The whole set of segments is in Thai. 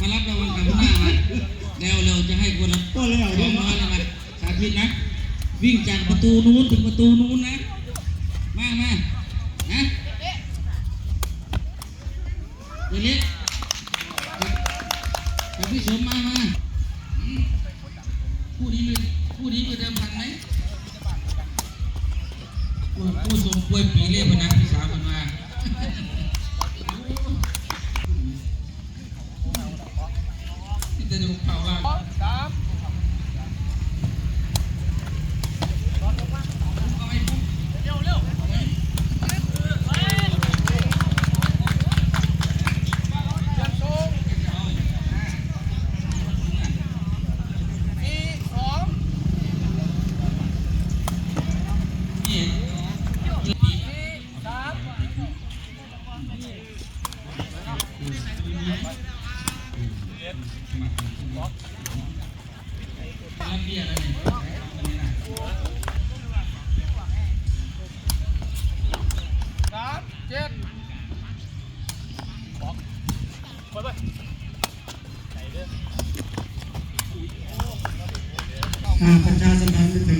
มารับรางวัลกับหัวหน้ามาแล้วเราจะให้คนละก็แล้วสเดี๋อยงวร้อยเลยนะสาธิตนะ วิ่งจากประตูนู้นถึงประตูนู้นนะ มามานะเดี๋ยวนี้กับพี่สมมามาผู้นี้มีผู้นี้มีเดิมพันไหมผู้ผู้สมป่วยปีเล่พนักพี่สาวมันมา ที่จะดูข่าวว่านี่รับเบี้ยแล้วเนี่ย สามเจ็ด อ่า ประชาสัมพันธ์ไปถึง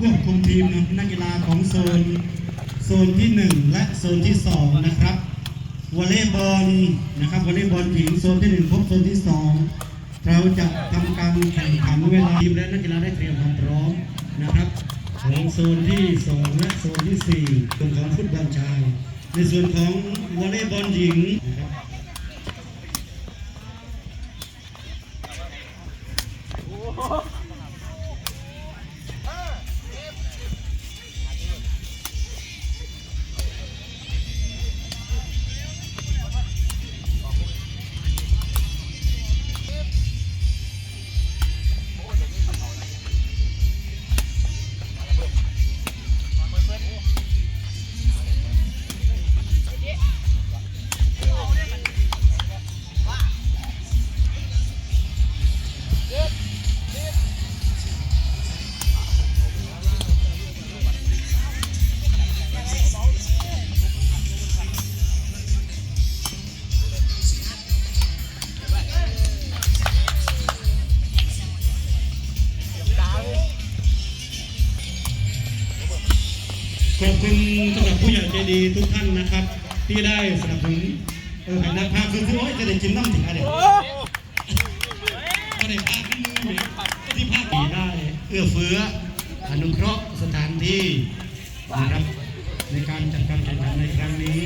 ควบคุมทีมนะนักกีฬาของโซนโซนที่หนึ่งและโซนที่สองนะครับวอลเลย์บอลนะครับวอลเลย์บอลหญิงโซนที่หนึ่งพบโซนที่สองเราจะทำการแข่งขันเวลาทีมและนักกีฬาได้เตรียมความพร้อมนะครับของโซนที่สองและโซนที่สี่ส่วนของฟุตบอลชาย ในส่วนของวอลเลย์บอลหญิงนะครับ ขอบคุณสำหรับผู้ใหญ่ใจดีทุกท่านนะครับ ที่ได้สนับสนุนเออให้นักพากย์คือคือโอ้ยจะได้จิ้มน้ำถึงอะไรก็ได้พากย์ขึ้นมือเนี่ยที่พากย์ดีได้เอื้อเฟื้ออนุเคราะห์สถานที่นะครับในการจัดการแข่งขันในครั้งนี้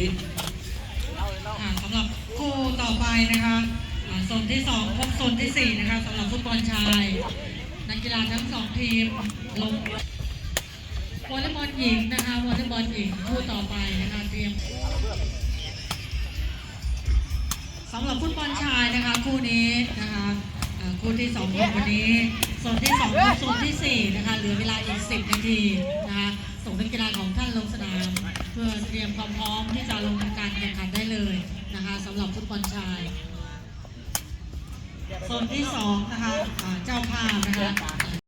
ค่ะสำหรับคู่ต่อไปนะคะโซนที่สองพบโซนที่สี่นะคะสำหรับฟุตบอลชาย นักกีฬาทั้งสองทีมลง วอลเลย์บอลหญิงนะคะวอลเลย์บอลหญิงคู่ต่อไปนะคะเตรียมสำหรับฟุตบอลชายนะคะคู่นี้นะคะอ่าคู่ที่สองของวันนี้โซนที่สองพบโซนที่สี่นะคะเหลือเวลาอีกสิบนาทีนะคะส่งนักกีฬาของท่านลงสนาม เพื่อเตรียมความพร้อมที่จะลงการแข่งขันได้เลยนะคะสำหรับฟุตบอลชายโซนที่สองนะคะอ่าเจ้าภาพนะคะ